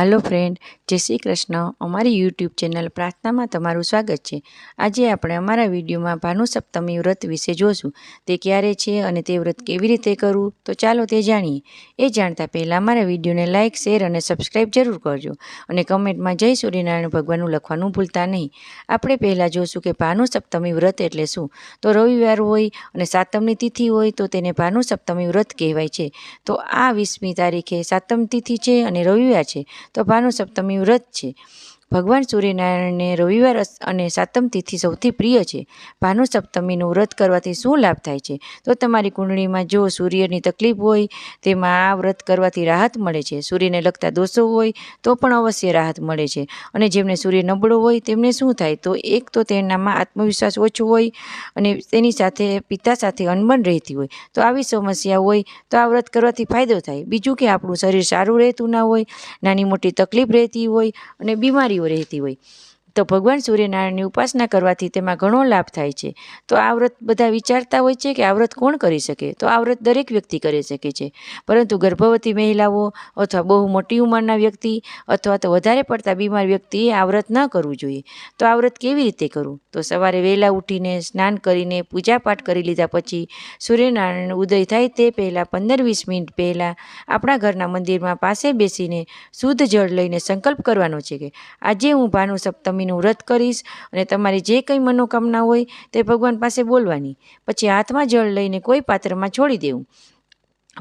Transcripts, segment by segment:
હાલો friend જય શ્રી કૃષ્ણ. અમારી YouTube channel પ્રાર્થનામાં તમારું સ્વાગત છે. આજે આપણે અમારા વિડીયોમાં ભાનુ સપ્તમી વ્રત વિશે જોશું. તે ક્યારે છે અને તે વ્રત કેવી રીતે કરવું? તો ચાલો તે જાણીએ. એ જાણતા પહેલાં અમારા વિડીયોને લાઇક, શેર અને સબસ્ક્રાઈબ જરૂર કરજો અને કમેન્ટમાં જય સૂર્યનારાયણ ભગવાનનું લખવાનું ભૂલતા નહીં. આપણે પહેલાં જોશું કે ભાનુ સપ્તમી વ્રત એટલે શું? તો રવિવાર હોય અને સાતમની તિથિ હોય તો તેને ભાનુ સપ્તમી વ્રત કહેવાય છે. તો આ વીસમી તારીખે સાતમ તિથિ છે અને રવિવાર છે. તો ભાનુ સપ્તમી વ્રત છે ભગવાન સૂર્યનારાયણને રવિવાર અને સાતમ તિથિ સૌથી પ્રિય છે. ભાનુ સપ્તમીનું વ્રત કરવાથી શું લાભ થાય છે? તો તમારી કુંડળીમાં જો સૂર્યની તકલીફ હોય, તેમાં આ વ્રત કરવાથી રાહત મળે છે. સૂર્યને લગતા દોષો હોય, તો પણ અવશ્ય રાહત મળે છે. અને જેમને સૂર્ય નબળો હોય, તેમને શું થાય? તો એક તો તેનામાં આત્મવિશ્વાસ ઓછો હોય અને તેની સાથે પિતા સાથે અનબન રહેતી હોય. તો આવી સમસ્યા હોય, તો આ વ્રત કરવાથી ફાયદો થાય. બીજું કે આપણું શરીર સારું રહેતું ના હોય, નાની મોટી તકલીફ રહેતી હોય અને બીમારીઓ રહેતી હોય તો ભગવાન સૂર્યનારાયણની ઉપાસના કરવાથી તેમાં ઘણો લાભ થાય છે. તો આ વ્રત બધા વિચારતા હોય છે કે આ વ્રત કોણ કરી શકે? તો આ વ્રત દરેક વ્યક્તિ કરી શકે છે. પરંતુ ગર્ભવતી મહિલાઓ અથવા બહુ મોટી ઉંમરના વ્યક્તિ અથવા તો વધારે પડતા બીમાર વ્યક્તિએ આ વ્રત ન કરવું જોઈએ. તો આ વ્રત કેવી રીતે કરવું? તો સવારે વહેલા ઉઠીને સ્નાન કરીને પૂજાપાઠ કરી લીધા પછી સૂર્યનારાયણ ઉદય થાય તે પહેલાં પંદર વીસ મિનિટ પહેલાં આપણા ઘરના મંદિરમાં પાસે બેસીને શુદ્ધ જળ લઈને સંકલ્પ કરવાનો છે કે આજે હું ભાનુ સપ્તમીનું વ્રત કરીશ અને તમારી જે કંઈ મનોકામના હોય તે ભગવાન પાસે બોલવાની. પછી હાથમાં જળ લઈને કોઈ પાત્રમાં છોડી દેવું.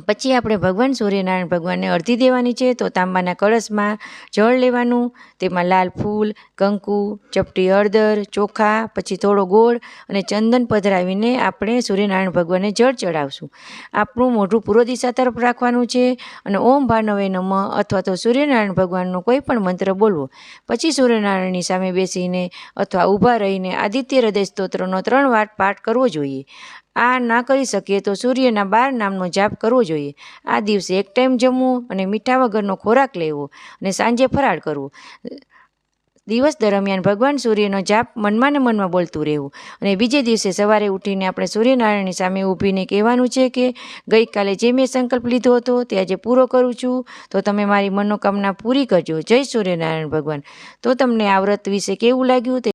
પછી આપણે ભગવાન સૂર્યનારાયણ ભગવાનને અડધી દેવાની છે તો તાંબાના કળશમાં જળ લેવાનું, તેમાં લાલ ફૂલ, કંકુ, ચપટી હળદર, ચોખા, પછી થોડો ગોળ અને ચંદન પધરાવીને આપણે સૂર્યનારાયણ ભગવાનને જળ ચડાવશું. આપણું મોઢું પૂર્વ દિશા તરફ રાખવાનું છે અને ઓમ ભાનવે નમઃ અથવા તો સૂર્યનારાયણ ભગવાનનો કોઈ પણ મંત્ર બોલવો. પછી સૂર્યનારાયણની સામે બેસીને અથવા ઊભા રહીને આદિત્ય હૃદય સ્તોત્રનો ત્રણ વાર પાઠ કરવો જોઈએ. આ ના કરી શકીએ તો સૂર્યના બાર નામનો જાપ કરવો જોઈએ. આ દિવસે એક ટાઈમ જમવું અને મીઠા વગરનો ખોરાક લેવો અને સાંજે ફરાળ કરવો. દિવસ દરમિયાન ભગવાન સૂર્યનો જાપ મનમાં ને મનમાં બોલતું રહેવું. અને બીજે દિવસે સવારે ઉઠીને આપણે સૂર્યનારાયણની સામે ઊભીને કહેવાનું છે કે, ગઈકાલે જે મેં સંકલ્પ લીધો હતો તે આજે પૂરો કરું છું. તો તમે મારી મનોકામના પૂરી કરજો. જય સૂર્યનારાયણ ભગવાન. તો તમને આ વ્રત વિશે કેવું લાગ્યું તે